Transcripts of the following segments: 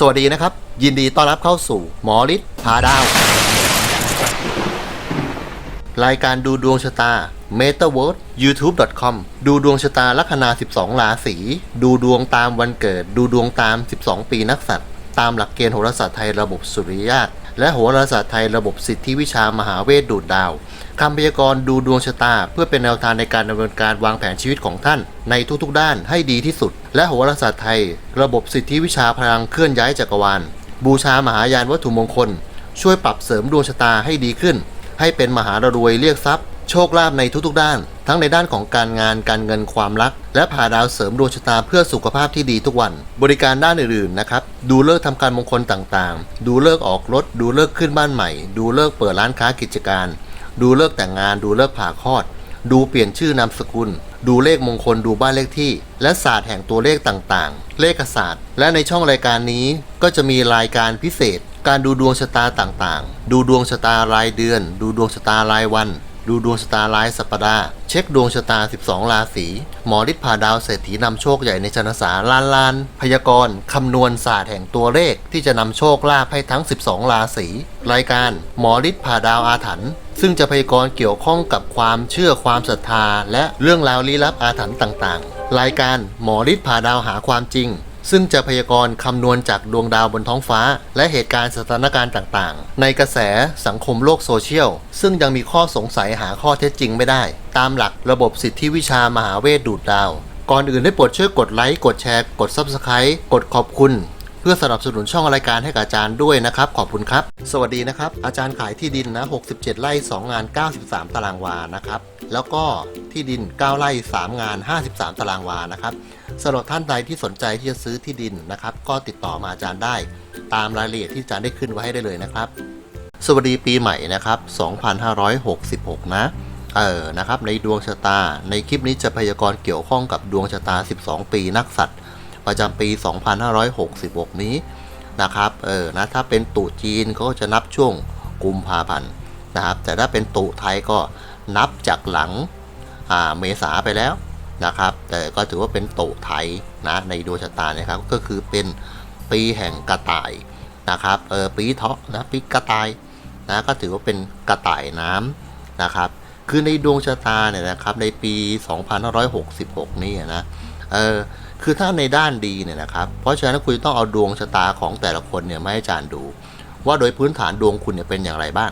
สวัสดีนะครับ ยินดีต้อนรับเข้าสู่หมอฤทธิ์พาดาว รายการดูดวงชะตา m e t a w o r d youtube.com ดูดวงชะตาลัคนา 12 ราศีดูดวงตามวันเกิด ดูดวงตาม 12 ปีนักสัตว์ตามหลักเกณฑ์โหราศาสตร์ไทยระบบสุริยะและโหราศาสตร์ไทยระบบสิทธิวิชามหาเวทดูดดาว คำพยากรณ์ดูดวงชะตา เพื่อเป็นแนวทางในการดำเนินการวางแผนชีวิตของท่าน ในทุกๆ ด้านให้ดีที่สุด และโหราศาสตร์ไทย ระบบสิทธิวิชาพลังเคลื่อนย้ายจักรวาล บูชามหายานวัตถุมงคล ช่วยปรับเสริมดวงชะตาให้ดีขึ้น ให้เป็นมหารวยเรียกทรัพย์ โชคลาภในทุกๆ ด้าน ทั้งในด้านของการงานการเงินความรัก และผ่าดาวเสริมดวงชะตาเพื่อสุขภาพที่ดีทุกวัน บริการด้านอื่นๆนะครับดูเลิกษ์ทำการมงคลต่างๆ ดูเลิกออกรถ ดูเลิกขึ้นบ้านใหม่ ดูเลิกเปิดร้านค้ากิจการ ดูเลิกแต่งงาน ดูเลิกผ่าคลอด ดูเปลี่ยนชื่อนามสกุล ดูเลขมงคลดูบ้านเลขที่ และศาสตร์แห่งตัวเลขต่างๆ เลขศาสตร์ และในช่องรายการนี้ก็จะมีรายการพิเศษ การดูดวงชะตาต่างๆ ดูดวงชะตารายเดือน ดูดวงชะตารายวัน ดูดวงชะตารายสัปดาห์เช็คดวงชะตา 12 ราศีหมอฤทธิ์พาดาวเศรษฐีนำโชคใหญ่ในชนสาล้านล้าน พยากรณ์คำนวณศาสตร์แห่งตัวเลขที่จะนำโชคลาภให้ทั้ง 12 ราศีรายการหมอฤทธิ์พาดาวอาถรรพ์ ซึ่งจะพยากรณ์เกี่ยวข้องกับความเชื่อความศรัทธา และเรื่องราวลี้ลับอาถรรพ์ต่างๆ รายการหมอฤทธิ์พาดาวหาความจริง ซึ่งจะพยากรณ์คำนวณจากดวงดาวบนท้องฟ้า และเหตุการณ์สถานการณ์ต่างๆ ในกระแสสังคมโลกโซเชียล ซึ่งยังมีข้อสงสัยหาข้อเท็จจริงไม่ได้ ตามหลักระบบสิทธิวิชามหาเวทดูดดาว ก่อนอื่นได้โปรดช่วยกดไลค์กดแชร์ กด Subscribe กดขอบคุณ พื่อสนับสนุนช่องรายการให้กับอาจารย์ด้วยนะครับ ขอบคุณครับ สวัสดีนะครับ อาจารย์ขายที่ดินนะ 67 ไร่ 2 งาน 93 ตารางวานะครับแล้วก็ที่ดิน 9 ไร่ 3 งาน 53 ตารางวานะครับสำหรับท่านใดที่สนใจที่จะซื้อที่ดินนะครับ ก็ติดต่อมาอาจารย์ได้ ตามรายละเอียดที่อาจารย์ได้ขึ้นไว้ให้ได้เลยนะครับ สวัสดีปีใหม่นะครับ 2566 นะเออนะครับในดวงชะตา ในคลิปนี้จะพยากรณ์เกี่ยวข้องกับดวงชะตา 12 ปีนักสัตว์ ประจำปี 2566 นี้นะครับเออนะถ้าเป็นตุจีนก็จะนับช่วงกุมภาพันธ์นะครับ แต่ถ้าเป็นตุไทยก็นับจากหลังอ่าเมษาไปแล้วนะครับ แต่ก็ถือว่าเป็นตุไทยนะในดวงชะตาเนี่ยครับ ก็คือเป็นปีแห่งกระต่ายนะครับเออปีเถาะนะปีกระต่ายนะก็ถือว่าเป็นกระต่ายน้ำนะครับ คือในดวงชะตาเนี่ยนะครับในปี 2566 นี่นะเออ คือถ้าในด้านดีเนี่ยนะครับ เพราะฉะนั้นคุณต้องเอาดวงชะตาของแต่ละคนเนี่ยมาให้อาจารย์ดู ว่าโดยพื้นฐานดวงคุณเนี่ยเป็นอย่างไรบ้าง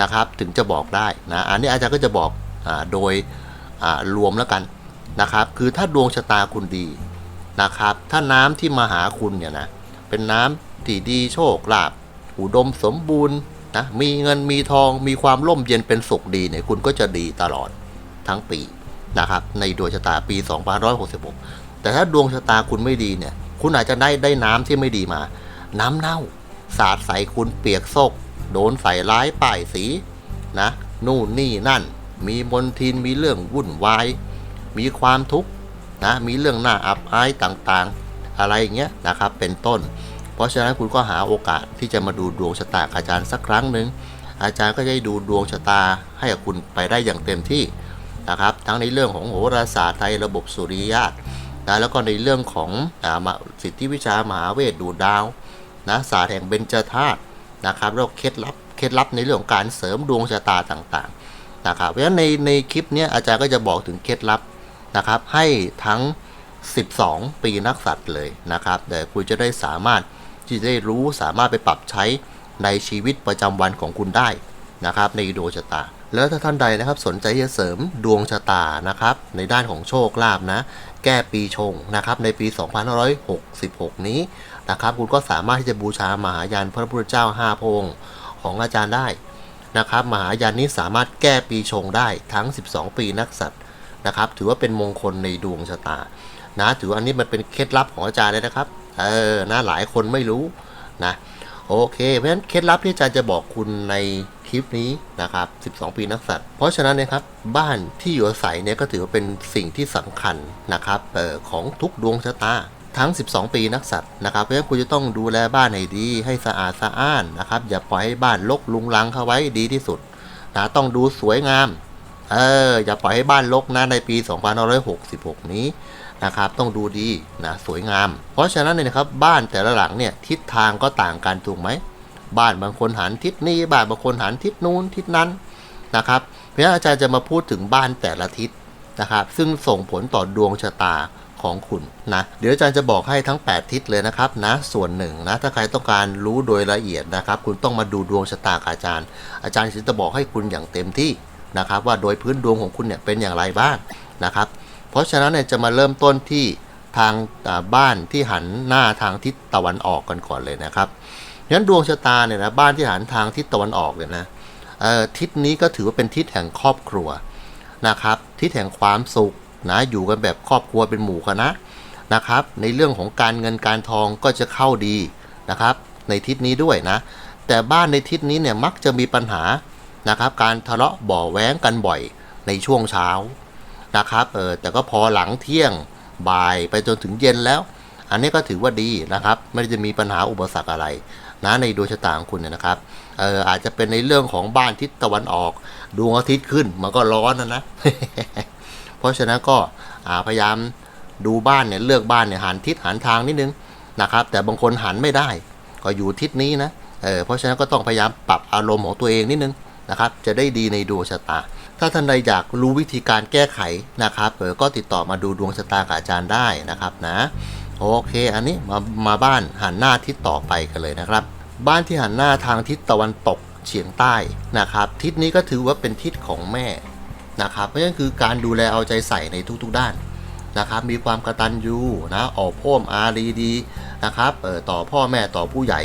นะครับ ถึงจะบอกได้นะ อันนี้อาจารย์ก็จะบอกอโดยรวมแล้วกันนะครับ คือถ้าดวงชะตาคุณดีนะครับ ถ้าน้ำที่มาหาคุณเนี่ยนะเป็นน้ำที่ดีโชคลาภอุดมสมบูรณ์นะมีเงินมีทองมีความร่มเย็นเป็นสุขดีเนี่ยคุณก็จะดีตลอดทั้งปีนะครับในดวงชะตาปี 2566 แต่ถ้าดวงชะตาคุณไม่ดีเนี่ย คุณอาจจะได้ได้น้ำที่ไม่ดีมา น้ำเน่า สาดใส่คุณเปียกโซก โดนใส่ร้ายป้ายสีนะ นู่นนี่นั่น มีมนทินมีเรื่องวุ่นวาย มีความทุกข์นะ มีเรื่องหน่าอับอายต่างๆ อะไรอย่างเงี้ยนะครับ เป็นต้น เพราะฉะนั้นคุณก็หาโอกาสที่จะมาดูดวงชะตาอาจารย์สักครั้งหนึ่งอาจารย์ก็จะด้ดูดวงชะตาให้กับคุณไปได้อย่างเต็มที่นะครับ ทั้งในเรื่องของโหราศาสตร์ไทยระบบสุริยะ นะแล้วก็ในเรื่องของอสิทธิวิชามหาเวทดูดาวนะศาสตร์แห่งเบญจธาตุนะครับแล้วเคล็ดลับเคล็ดลับในเรื่องของการเสริมดวงชะตาต่างๆนะครับเพราะฉะนั้นในในคลิปนี้อาจารย์ก็จะบอกถึงเคล็ดลับนะครับ ให้ทั้ง 12 ปีนักสัตว์เลยนะครับเดี๋ยวคุณจะได้สามารถที่จะได้รู้สามารถไปปรับใช้ในชีวิตประจำวันของคุณได้นะครับ ในดวงชะตา แล้วถ้าท่านใดนะครับสนใจจะเสริมดวงชะตานะครับ ในด้านของโชคลาภนะ แก้ปีชงนะครับในปี 2566 นี้นะครับคุณก็สามารถที่จะบูชามหายานพระพุทธเจ้า5พระองค์ของอาจารย์ได้นะครับมหายานนี้สามารถแก้ปีชงได้ทั้ง 12 ปีนักสัตว์นะครับถือว่าเป็นมงคลในดวงชะตานะถืออันนี้มันเป็นเคล็ดลับของอาจารย์เลยนะครับเออนะหลายคนไม่รู้นะโอเคเพราะฉะนั้นเคล็ดลับที่อาจารย์จะบอกคุณใน ลิปนี้นะครับ 12 ปีนักสัตว์เพราะฉะนั้นนะครับบ้านที่อยู่อาศัยเนี่ยก็ถือว่าเป็นสิ่งที่สำคัญนะครับออของทุกดวงชะตาทั้ง 12 ปีนักสัตว์นะครับ เพราะฉะนั้นคุณจะต้องดูแลบ้านให้ดีให้สะอาดสะอ้านนะครับ อย่าปล่อยให้บ้านรกลุงลังเข้าไว้ดีที่สุดนะต้องดูสวยงาม เออ อย่าปล่อยให้บ้านรกนะในปี2566 นี้นะครับ ต้องดูดีนะสวยงาม เพราะฉะนั้นเนี่ยนะครับบ้านแต่ละหลังเนี่ยทิศทางก็ต่างกันถูกไหม บ้านบางคนหันทิศนี้บ้านบางคนหันทิศนู้นทิศนั้นนะครับ เพราะฉะนั้นอาจารย์จะมาพูดถึงบ้านแต่ละทิศนะครับ ซึ่งส่งผลต่อดวงชะตาของคุณนะเดี๋ยวอาจารย์จะบอกให้ทั้ง 8 ทิศเลยนะครับนะส่วนหนึ่งนะถ้าใครต้องการรู้โดยละเอียดนะครับ คุณต้องมาดูดวงชะตาอาจารย์ อาจารย์จะบอกให้คุณอย่างเต็มที่นะครับ ว่าโดยพื้นดวงของคุณเนี่ยเป็นอย่างไรบ้างนะครับ เพราะฉะนั้นเนี่ยจะมาเริ่มต้นที่ทางบ้านที่หันหน้าทางทิศตะวันออกกันก่อนเลยนะครับ งั้นดวงชะตาเนี่ยนะบ้านที่หันทางทิศตะวันออกเนี่ยนะทิศนี้ก็ถือว่าเป็นทิศแห่งครอบครัวนะครับ ทิศแห่งความสุขนะอยู่กันแบบครอบครัวเป็นหมู่คณะนะครับ ในเรื่องของการเงินการทองก็จะเข้าดีนะครับ ในทิศนี้ด้วยนะ แต่บ้านในทิศนี้เนี่ยมักจะมีปัญหานะครับ การทะเลาะบ่อแว้งกันบ่อยในช่วงเช้านะครับเออแต่ก็พอหลังเที่ยงบ่ายไปจนถึงเย็นแล้ว อันนี้ก็ถือว่าดีนะครับ ไม่ได้จะมีปัญหาอุปสรรคอะไร นะในดวงชะตาของคุณเนี่ยนะครับเอออาจจะเป็นในเรื่องของบ้านทิศตะวันออกดวงอาทิตย์ขึ้นมันก็ร้อนนะนะ เพราะฉะนั้นก็าพยายามดูบ้านเนี่ยเลือกบ้านเนี่ยหันทิศหันทางนิดนึงนะครับ แต่บางคนหันไม่ได้ ก็อยู่ทิศนี้นะเออเพราะฉะนั้นก็ต้องพยายามปรับอารมณ์ของตัวเองนิดนึงนะครับ จะได้ดีในดวงชะตา ถ้าท่านใดอยากรู้วิธีการแก้ไขนะครับเออก็ติดต่อมาดูดวงชะตากับอาจารย์ได้นะครับนะ โอเค อันนี้มามาบ้านหันหน้าทิศต่อไปกันเลยนะครับ บ้านที่หันหน้าทางทิศตะวันตกเฉียงใต้นะครับ ทิศนี้ก็ถือว่าเป็นทิศของแม่นะครับเพราะฉะนั้นคือการดูแลเอาใจใส่ในทุกๆด้านนะครับ มีความกระตัญญูนะออกพ่มอารีดีนะครับเออต่อพ่อแม่ต่อผู้ใหญ่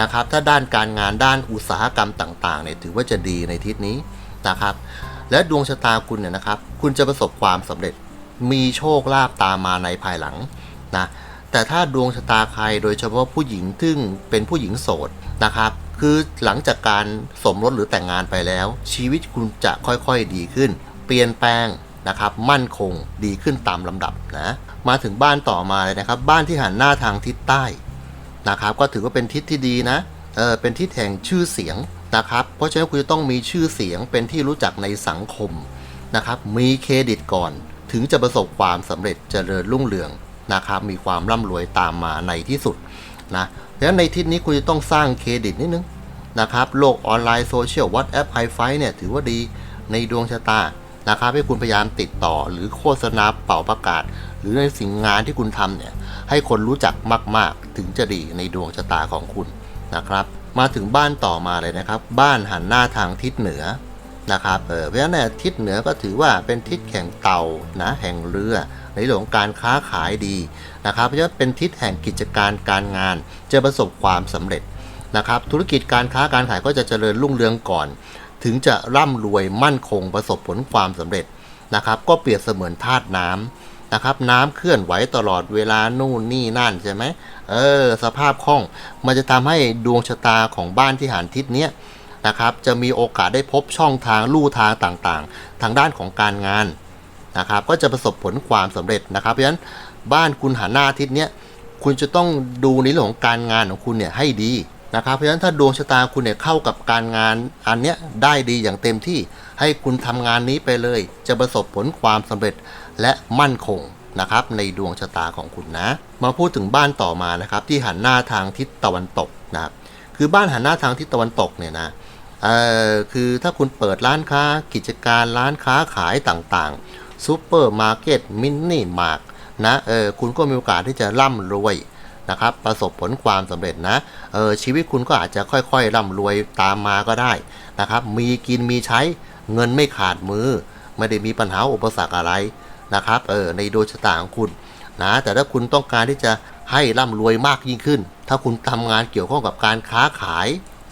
นะครับ ถ้าด้านการงานด้านอุตสาหกรรมต่างๆเนี่ยถือว่าจะดีในทิศนี้นะครับ และดวงชะตาคุณเนี่ยนะครับ คุณจะประสบความสำเร็จมีโชคลาภตามมาในภายหลังนะ แต่ถ้าดวงชะตาใครโดยเฉพาะผู้หญิงซึ่งเป็นผู้หญิงโสดนะครับ คือหลังจากการสมรสหรือแต่งงานไปแล้ว ชีวิตคุณจะค่อยๆดีขึ้น เปลี่ยนแปลงนะครับ มั่นคงดีขึ้นตามลำดับนะมาถึงบ้านต่อมาเลยนะครับ บ้านที่หันหน้าทางทิศใต้นะครับ ก็ถือว่าเป็นทิศที่ดีนะเออเป็นทิศแห่งชื่อเสียงนะครับ เพราะฉะนั้นคุณจะต้องมีชื่อเสียงเป็นที่รู้จักในสังคมนะครับ มีเครดิตก่อน ถึงจะประสบความสำเร็จเจริญรุ่งเรือง นะครับมีความร่ำรวยตามมาในที่สุดนะดังนั้นในทิศนี้คุณจะต้องสร้างเครดิตนิดนึงนะครับโลกออนไลน์โซเชียลวั s แอปไฮไฟเนี่ยถือว่าดีในดวงชะตานะครับให้คุณพยายามติดต่อหรือโฆษณาเป่าประกาศ หรือในสิ่งงานที่คุณทำเนี่ยให้คนรู้จักมาก ๆ ถึงจะดีในดวงชะตาของคุณนะครับ มาถึงบ้านต่อมาเลยนะครับ บ้านหันหน้าทางทิศเหนือนะครับเออเพราะฉะนั้นทิศเหนือก็ถือว่าเป็นทิศแห่งเต่านะแห่งเรือ ในเรื่องของการค้าขายดีนะครับเพราะฉะนั้นเป็นทิศแห่งกิจการการงาน จะประสบความสำเร็จนะครับธุรกิจการค้าการขายก็จะเจริญรุ่งเรืองก่อน ถึงจะร่ำรวยมั่นคงประสบผลความสำเร็จนะครับก็เปรียบเสมือนธาตุน้ำนะครับน้ำเคลื่อนไหวตลอดเวลานู่นนี่นั่นใช่ไหมเออสภาพคล่องมันจะทำให้ดวงชะตาของบ้านที่หันทิศเนี้ยนะครับจะมีโอกาสได้พบช่องทางลู่ทางต่างๆ ทางด้านของการงาน นะครับก็จะประสบผลความสำเร็จนะครับ เพราะฉะนั้นบ้านคุณหันหน้าทิศเนี้ยคุณจะต้องดูในเรื่องของการงานของคุณเนี่ยให้ดีนะครับ เพราะฉะนั้นถ้าดวงชะตาคุณเนี่ยเข้ากับการงานอันเนี้ยได้ดีอย่างเต็มที่ให้คุณทำงานนี้ไปเลย จะประสบผลความสำเร็จและมั่นคงนะครับในดวงชะตาของคุณนะ มาพูดถึงบ้านต่อมานะครับที่หันหน้าทางทิศตะวันตกนะครับคือบ้านหันหน้าทางทิศตะวันตกเนี่ยนะเอ่อคือถ้าคุณเปิดร้านค้ากิจการร้านค้าขายต่างๆ ซูเปอร์มาร์เก็ตมินิมาร์ทนะเออคุณก็มีโอกาสที่จะร่ำรวยนะครับประสบผลความสำเร็จนะเออชีวิตคุณก็อาจจะค่อยๆร่ำรวยตามมาก็ได้นะครับมีกินมีใช้เงินไม่ขาดมือ ไม่ได้มีปัญหาอุปสรรคอะไรนะครับเออในดวงชะตาของคุณนะแต่ถ้าคุณต้องการที่จะให้ร่ำรวยมากยิ่งขึ้น ถ้าคุณทำงานเกี่ยวข้องกับการค้าขาย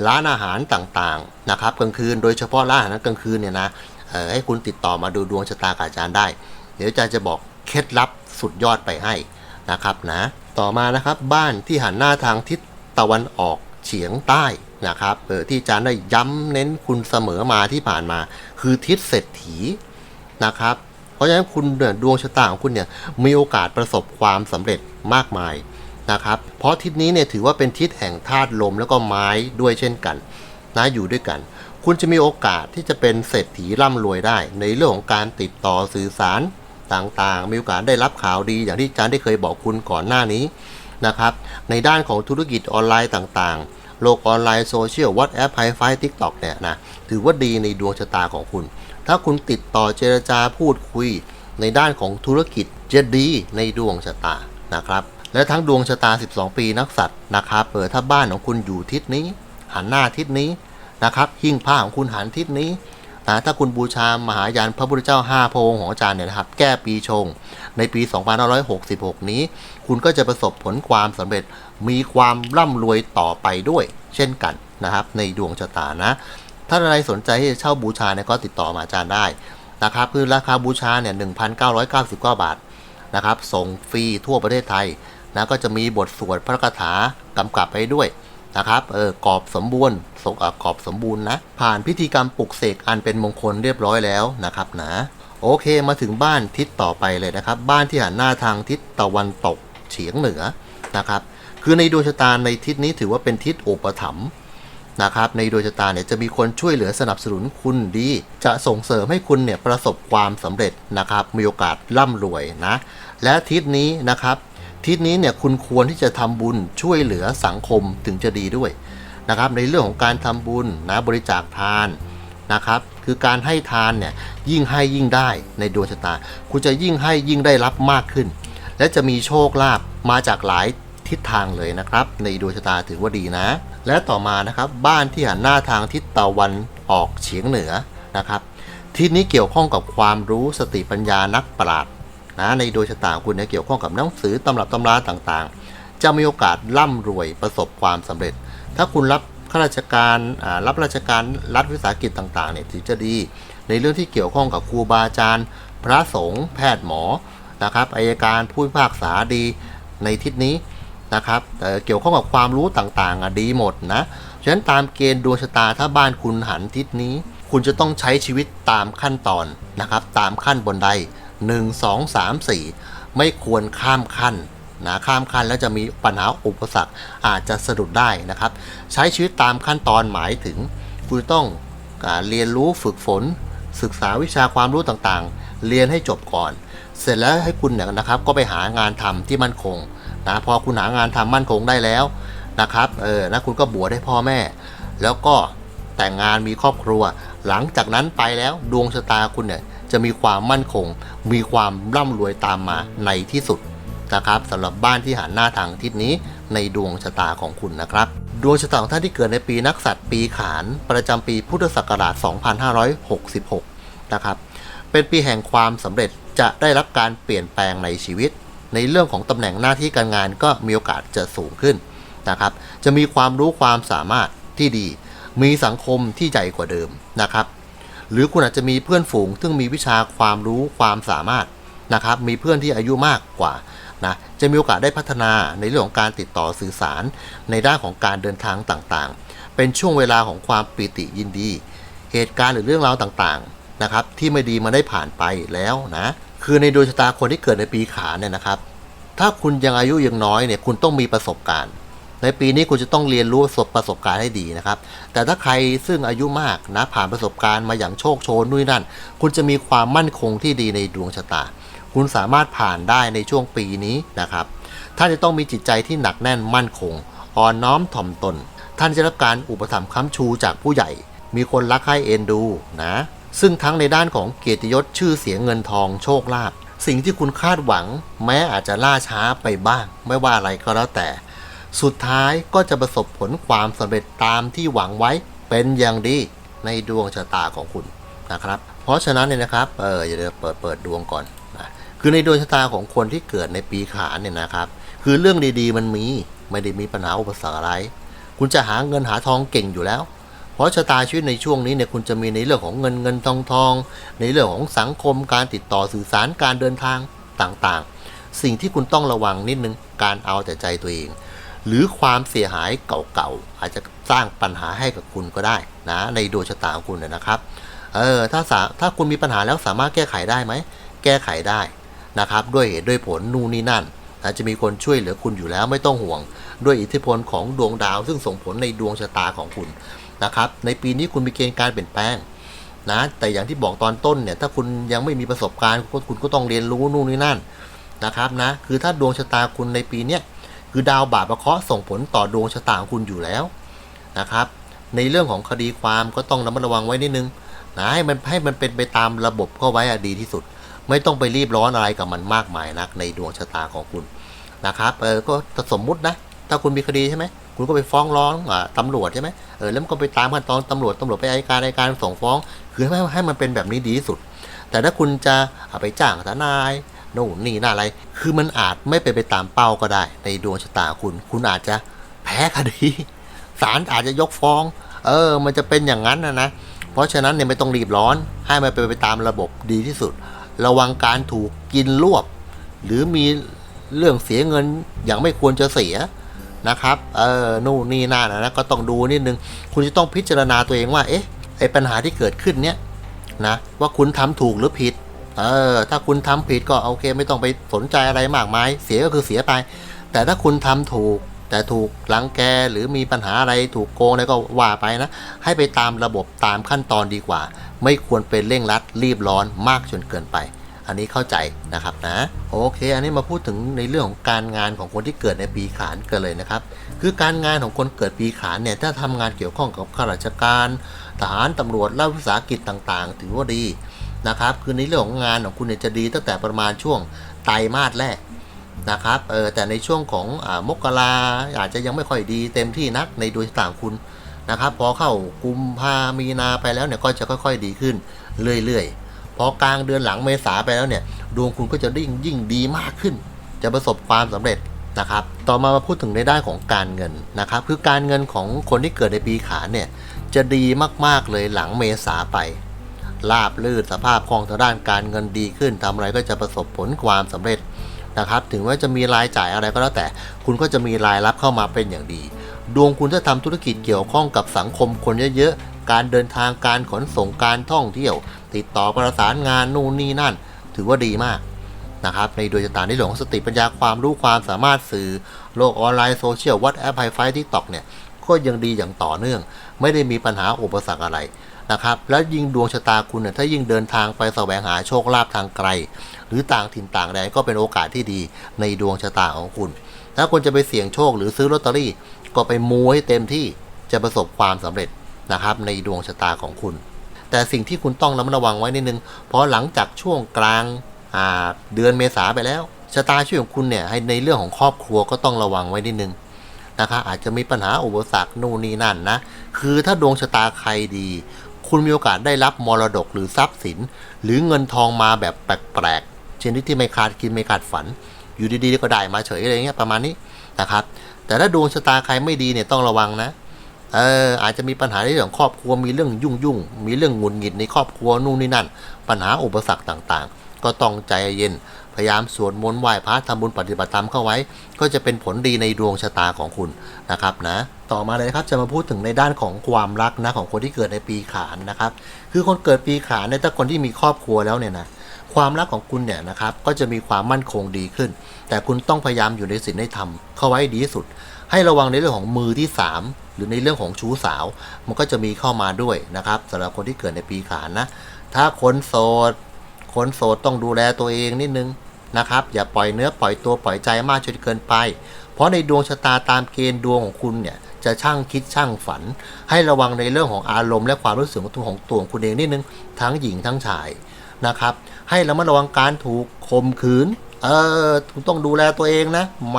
ร้านอาหารต่างๆนะครับกลางคืนโดยเฉพาะร้านอาหารกลางคืนเนี่ยนะ ให้คุณติดต่อมาดูดวงชะตากับอาจารย์ได้ เดี๋ยวอาจารย์จะบอกเคล็ดลับสุดยอดไปให้นะครับนะ ต่อมานะครับบ้านที่หันหน้าทางทิศตะวันออกเฉียงใต้นะครับเออที่อาจารย์ได้ย้ำเน้นคุณเสมอมาที่ผ่านมา คือทิศเศรษฐีนะครับ เพราะฉะนั้นคุณเนี่ยดวงชะตาของคุณเนี่ยมีโอกาสประสบความสำเร็จมากมายนะครับ เพราะทิศนี้เนี่ยถือว่าเป็นทิศแห่งธาตุลมแล้วก็ไม้ด้วยเช่นกันนะอยู่ด้วยกัน คุณจะมีโอกาสที่จะเป็นเศรษฐีร่ำรวยได้ ในเรื่องของการติดต่อสื่อสารต่างๆ มีโอกาสได้รับข่าวดีอย่างที่อาจารย์ได้เคยบอกคุณก่อนหน้านี้นะครับ ในด้านของธุรกิจออนไลน์ต่างๆ โลกออนไลน์โซเชียลวอทแอปไฮไฟทิกตอกเนี่ยนะถือว่าดีในดวงชะตาของคุณ ถ้าคุณติดต่อเจรจาพูดคุย ในด้านของธุรกิจจะดีในดวงชะตานะครับ และทั้งดวงชะตา 12 ปีนักสัตว์นะครับเออถ้าบ้านของคุณอยู่ทิศนี้ หันหน้าทิศนี้ นะครับหิ้งผ้าของคุณหันทิศนี้นะถ้าคุณบูชามหายานพระพุทธเจ้า 5 พระองค์ของอาจารย์เนี่ยนะครับ แก้ปีชง ในปี 2566 นี้ คุณก็จะประสบผลความสำเร็จมีความร่ำรวยต่อไปด้วย เช่นกันนะครับ ในดวงชะตานะ ถ้าอะไรสนใจที่จะเช่าบูชาเนี่ยก็ติดต่อมาอาจารย์ได้นะครับคือราคาบูชาเนี่ย 1,999 บาทนะครับส่งฟรีทั่วประเทศไทยนะก็จะมีบทสวดพระคาถากำกับไปด้วย นะครับเออกรอบสมบูรณ์สกกรอบสมบูรณ์นะผ่านพิธีกรรมปลุกเสกอันเป็นมงคลเรียบร้อยแล้วนะครับนะโอเคมาถึงบ้านทิศต่อไปเลยนะครับ บ้านที่หันหน้าทางทิศตะวันตกเฉียงเหนือนะครับ คือในดวงชะตาในทิศนี้ถือว่าเป็นทิศอุปถัมภ์นะครับ ในดวงชะตาเนี่ยจะมีคนช่วยเหลือสนับสนุนคุณดี จะส่งเสริมให้คุณเนี่ยประสบความสำเร็จนะครับ มีโอกาสร่ำรวยนะ และทิศนี้นะครับ ทิศนี้เนี่ยคุณควรที่จะทำบุญช่วยเหลือสังคมถึงจะดีด้วยนะครับ ในเรื่องของการทำบุญนะบริจาคทานนะครับ คือการให้ทานเนี่ยยิ่งให้ยิ่งได้ในดวงชะตา คุณจะยิ่งให้ยิ่งได้รับมากขึ้น และจะมีโชคลาภมาจากหลายทิศทางเลยนะครับ ในดวงชะตาถือว่าดีนะ และต่อมานะครับบ้านที่หันหน้าทางทิศตะวันออกเฉียงเหนือนะครับทิศนี้เกี่ยวข้องกับความรู้สติปัญญานักปราชญ์ นะในดวงชะตาของคุณเนี่ยเกี่ยวข้องกับหนังสือตำรับตำราต่างๆ จะมีโอกาสร่ำรวยประสบความสำเร็จ ถ้าคุณรับข้าราชการรับราชการรัฐวิสาหกิจต่างๆเนี่ยถือจะดี ในเรื่องที่เกี่ยวข้องกับครูบาอาจารย์ พระสงฆ์แพทย์หมอนะครับอายการผู้พิพากษาดีในทิศนี้นะครับแต่เกี่ยวข้องกับความรู้ต่างๆอะดีหมดนะฉะนั้นตามเกณฑ์ดวงชะตาถ้าบ้านคุณหันทิศนี้ คุณจะต้องใช้ชีวิตตามขั้นตอนนะครับ ตามขั้นบนได 1 2 3 4 ไม่ควรข้ามขั้นนะข้ามขั้นแล้วจะมีปัญหาอุปสรรคอาจจะสะดุดได้นะครับ ใช้ชีวิตตามขั้นตอนหมายถึง คุณต้องอเรียนรู้ฝึกฝน ศึกษาวิชาความรู้ต่างๆ เรียนให้จบก่อน เสร็จแล้วให้คุณเนี่ยนะครับ ก็ไปหางานทำที่มั่นคงนะพอคุณหางานทำมั่นคงได้แล้วนะครับเออนะคุณก็บวชให้พ่อแม่ แล้วก็แต่งงานมีครอบครัว หลังจากนั้นไปแล้วดวงชะตาคุณเนี่ย จะมีความมั่นคง มีความร่ำรวยตามมาในที่สุดนะครับสำหรับบ้านที่หันหน้าทางทิศนี้ในดวงชะตาของคุณนะครับ ดวงชะตาของท่านที่เกิดในปีนักษัตรปีขาน ประจำปีพุทธศักราช 2566 นะครับ เป็นปีแห่งความสำเร็จจะได้รับการเปลี่ยนแปลงในชีวิต ในเรื่องของตำแหน่งหน้าที่การงานก็มีโอกาสจะสูงขึ้นนะครับ จะมีความรู้ความสามารถที่ดี มีสังคมที่ใหญ่กว่าเดิมนะครับ หรือคุณอาจจะมีเพื่อนฝูง ซึ่งมีวิชาความรู้ความสามารถนะครับมีเพื่อนที่อายุมากกว่านะจะมีโอกาสได้พัฒนาในเรื่องของการติดต่อสื่อสาร ในด้านของการเดินทางต่างๆ เป็นช่วงเวลาของความปีติยินดี เหตุการณ์หรือเรื่องราวต่างๆนะครับที่ไม่ดีมันได้ผ่านไปแล้วนะคือในดวงชะตาคนที่เกิดในปีขานเนี่ยนะครับ ถ้าคุณยังอายุยังน้อยเนี่ยคุณต้องมีประสบการณ์ ในปีนี้คุณจะต้องเรียนรู้ประสบประสบการณ์ให้ดีนะครับ แต่ถ้าใครซึ่งอายุมากนะผ่านประสบการณ์มาอย่างโชคโชนนู่นนั่น คุณจะมีความมั่นคงที่ดีในดวงชะตา คุณสามารถผ่านได้ในช่วงปีนี้นะครับ ท่านจะต้องมีจิตใจที่หนักแน่นมั่นคง อ่อนน้อมถ่อมตน ท่านจะรับการอุปถัมภ์ค้ำชูจากผู้ใหญ่ มีคนรักใคร่เอ็นดูนะ ซึ่งทั้งในด้านของเกียรติยศชื่อเสียงเงินทองโชคลาภ สิ่งที่คุณคาดหวัง แม้อาจจะล่าช้าไปบ้าง ไม่ว่าอะไรก็แล้วแต่ สุดท้ายก็จะประสบผลความสำเร็จตามที่หวังไว้เป็นอย่างดีในดวงชะตาของคุณนะครับ เพราะฉะนั้นเนี่ยนะครับเอออย่าเดี๋ยวเปิดเปิดดวงก่อนนะคือในดวงชะตาของคนที่เกิดในปีขานเนี่ยนะครับ คือเรื่องดีๆ มันมีไม่ได้มีปัญหาอุปสรรคอะไร คุณจะหาเงินหาทองเก่งอยู่แล้ว เพราะชะตาชีวิตในช่วงนี้เนี่ยคุณจะมีในเรื่องของเงินเงินทองทอง ในเรื่องของสังคมการติดต่อสื่อสารการเดินทางต่างๆ สิ่งที่คุณต้องระวังนิดนึงการเอาแต่ใจตัวเอง หรือความเสียหายเก่าๆ อาจจะสร้างปัญหาให้กับคุณก็ได้นะในดวงชะตาของคุณเนี่ยนะครับ เออถ้าสาถ้าคุณมีปัญหาแล้วสามารถแก้ไขได้ไหม แก้ไขได้นะครับ ด้วยเหตุด้วยผลนู่นนี่นั่นอาจะมีคนช่วยเหลือคุณอยู่แล้วไม่ต้องห่วง ด้วยอิทธิพลของดวงดาว ซึ่งส่งผลในดวงชะตาของคุณนะครับ ในปีนี้คุณมีเกณฑ์การเปลี่ยนแปลงนะแต่อย่างที่บอกตอนต้นเนี่ยถ้าคุณยังไม่มีประสบการณ์คุณคุณก็ต้องเรียนรู้นู่นนี่นั่นนะครับนะคือถ้าดวงชะตาคุณในปีเนี้ย คือดาวบาปประเคาะส่งผลต่อดวงชะตาของคุณอยู่แล้วนะครับ ในเรื่องของคดีความก็ต้องระมัดระวังไว้นิดนึงนะให้มันให้มันเป็นไปตามระบบเข้าไว้อะดีที่สุด ไม่ต้องไปรีบร้อนอะไรกับมันมากมายนักในดวงชะตาของคุณนะครับเออก็สมมุตินะ ถ้าคุณมีคดีใช่ไหมคุณก็ไปฟ้องร้องอตำรวจใช่ไหมเออแล้วมันก็ไปตามขั้นตอนตำรวจตำรวจไปอัยการอัยการส่งฟ้อง คือให้ให้มันเป็นแบบนี้ดีที่สุด แต่ถ้าคุณจะไปจ้างทนาย โน่นนี่นั่นอะไร คือมันอาจไม่เป็นไปตามเป้าก็ได้ ในดวงชะตาคุณ คุณอาจจะแพ้คดีศาลอาจจะยกฟ้อง เออ มันจะเป็นอย่างนั้นนะนะ เพราะฉะนั้นเนี่ยไม่ต้องรีบร้อน ให้มันเป็นไปตามระบบดีที่สุด ระวังการถูกกินรวบ หรือมีเรื่องเสียเงินอย่างไม่ควรจะเสียนะครับ เออ นู่นนี่นั่นนะนะก็ต้องดูนิดนึง คุณจะต้องพิจารณาตัวเองว่า เอ๊ะ ไอปัญหาที่เกิดขึ้นเนี่ยนะ ว่าคุณทำถูกหรือผิด เออ ถ้าคุณทำผิดก็โอเค ไม่ต้องไปสนใจอะไรมากมาย เสียก็คือเสียไป แต่ถ้าคุณทำถูก แต่ถูกลังแกหรือมีปัญหาอะไรถูกโกงอะไรก็ว่าไปนะ ให้ไปตามระบบตามขั้นตอนดีกว่า ไม่ควรเป็นเร่งรัดรีบร้อนมากจนเกินไปอันนี้เข้าใจนะครับนะโอเค อันนี้มาพูดถึงในเรื่องของการงานของคนที่เกิดในปีขานกันเลยนะครับ คือการงานของคนเกิดปีขานเนี่ยถ้าทำงานเกี่ยวข้องกับข้าราชการ ทหารตำรวจรัฐวิสาหกิจต่างๆ ถือว่าดี นะครับ คือในเรื่องของงานของคุณเนี่ยจะดีตั้งแต่ประมาณช่วงไตรมาสแรกนะครับเออแต่ในช่วงของอมกราอาจจะยังไม่ค่อยดีเต็มที่นักในดวงชะตางคุณนะครับพอเข้ากุมภามีนาไปแล้วเนี่ยก็จะค่อย ๆ ดีขึ้นเรื่อยๆพอกลางเดือนหลังเมษาไปแล้วเนี่ยดวงคุณก็จะยิ่งยิ่งดีมากขึ้น จะประสบความสำเร็จนะครับ ต่อมามาพูดถึงในด้านของการเงินนะครับ คือการเงินของคนที่เกิดในปีขานเนี่ยจะดีมากๆเลยหลังเมษาไป ลาบลื่นสภาพคล่องทางด้านการเงินดีขึ้นทำอะไรก็จะประสบผลความสำเร็จนะครับ ถึงว่าจะมีรายจ่ายอะไรก็แล้วแต่ คุณก็จะมีรายรับเข้ามาเป็นอย่างดี ดวงคุณถ้าทำธุรกิจเกี่ยวข้องกับสังคมคนเยอะๆ การเดินทางการขนส่งการท่องเที่ยว ติดต่อประสานงานนู่นนี่นั่น ถือว่าดีมากนะครับในโดยชะตาในเรื่องของสติปัญญาความรู้ความสามารถสื่อโลกออนไลน์โซเชียลวัดแอปไฮไฟทิกตอกเนี่ยก็ยังดีอย่างต่อเนื่อง ไม่ได้มีปัญหาอุปสรรคอะไร นะครับแล้วยิ่งดวงชะตาคุณเนี่ยถ้ายิ่งเดินทางไปแสวงหาโชคลาภทางไกล หรือต่างถิ่นต่างแดนก็เป็นโอกาสที่ดีในดวงชะตาของคุณ ถ้าคุณจะไปเสี่ยงโชคหรือซื้อลอตเตอรี่ ก็ไปมูให้เต็มที่จะประสบความสำเร็จนะครับในดวงชะตาของคุณ แต่สิ่งที่คุณต้องระมัดระวังไว้นิดนึง เพราะหลังจากช่วงกลางาเดือนเมษาไปแล้วชะตาชีวิตของคุณเนี่ยให้ในเรื่องของครอบครัวก็ต้องระวังไว้นิดนึงนะคะอาจจะมีปัญหาอุปสรรคนู่นนี่นั่นนะ คือถ้าดวงชะตาใครดี คุณมีโอกาสได้รับมรดกหรือทรัพย์สิน หรือเงินทองมาแบบแปลกๆชนิดที่ไม่คาดคิดไม่คาดฝัน อยู่ดีๆก็ได้มาเฉยอะไรเงี้ยประมาณนี้นะครับ แต่ถ้าดวงชะตาใครไม่ดีเนี่ยต้องระวังนะเอออาจจะมีปัญหาในเรื่องครอบครัวมีเรื่องยุ่งยุ่งๆมีเรื่องหงุดหงิดในครอบครัวนู่นนี่นั่น ปัญหาอุปสรรคต่างๆ ก็ต้องใจเย็น พยายามสวดมนต์ไหว้พระทำบุญปฏิบัติธรรมเข้าไว้ ก็จะเป็นผลดีในดวงชะตาของคุณนะครับนะต่อมาเลยครับจะมาพูดถึงในด้านของความรักนะของคนที่เกิดในปีขานนะครับ คือคนเกิดปีขานเนี่ยถ้าคนที่มีครอบครัวแล้วเนี่ยนะความรักของคุณเนี่ยนะครับก็จะมีความมั่นคงดีขึ้น แต่คุณต้องพยายามอยู่ในศีลในธรรมเข้าไว้ดีที่สุด ให้ระวังในเรื่องของมือที่สามหรือในเรื่องของชู้สาว มันก็จะมีเข้ามาด้วยนะครับสำหรับคนที่เกิดในปีขานนะถ้าคนโสด คนโสดต้องดูแลตัวเองนิดนึงนะครับ อย่าปล่อยเนื้อปล่อยตัวปล่อยใจมากจนเกินไป เพราะในดวงชะตาตามเกณฑ์ดวงของคุณเนี่ยจะช่างคิดช่างฝัน ให้ระวังในเรื่องของอารมณ์และความรู้สึกของตัวของตัวของคุณเองนิดนึงทั้งหญิงทั้งชายนะครับ ให้ระมัดระวังการถูกข่มขืนเออคุณต้องดูแลตัวเองนะแหม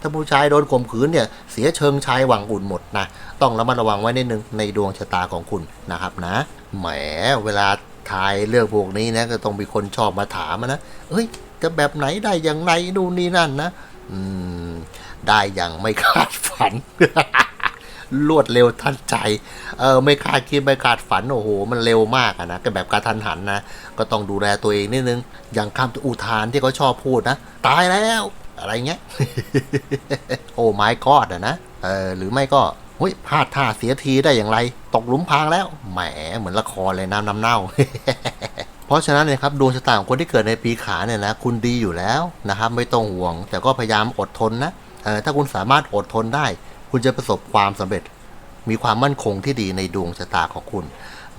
ถ้าผู้ชายโดนข่มขืนเนี่ยเสียเชิงชายหวังอุ่นหมดนะต้องระมัดระวังไว้นิดนึงในดวงชะตาของคุณนะครับนะแหมเวลา ทายเรื่องพวกนี้นะก็ต้องมีคนชอบมาถามนะเอ้ยจะแบบไหนได้อย่างไรดูนนี่นั่นนะอืมได้อย่างไม่คาดฝัน รวดเร็วทันใจ เออไม่คาดคิดไม่คาดฝันโอ้โห มันเร็วมากนะก็แบบกระทันหันนะก็ต้องดูแลตัวเองนิดนึง อย่างคำอุทานที่เขาชอบพูดนะตายแล้ว อะไรเงี้ย โอ้ไม้กอดอะนะเออหรือไม่ก็ เฮ้ยพลาดท่าเสียทีได้อย่างไร ตกหลุมพรางแล้ว แหม เหมือนละครเลยน้ำน้ำเน่า เพราะฉะนั้นเนี่ยครับดวงชะตาของคนที่เกิดในปีขาเนี่ยนะคุณดีอยู่แล้วนะครับไม่ต้องห่วง แต่ก็พยายามอดทนนะถ้าคุณสามารถอดทนได้ คุณจะประสบความสำเร็จ มีความมั่นคงที่ดีในดวงชะตาของคุณ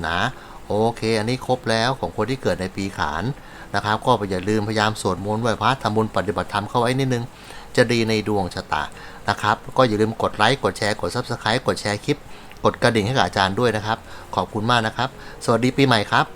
นะโอเค อันนี้ครบแล้วของคนที่เกิดในปีขานนะครับ ก็อย่าลืมพยายามสวดมนต์ไหว้พระทำบุญปฏิบัติธรรมเข้าไว้นิดนึง จะดีในดวงชะตานะครับ ก็อย่าลืมกดไลค์กดแชร์กด Subscribe กดแชร์คลิป กดกระดิ่งให้กับอาจารย์ด้วยนะครับ ขอบคุณมากนะครับ สวัสดีปีใหม่ครับ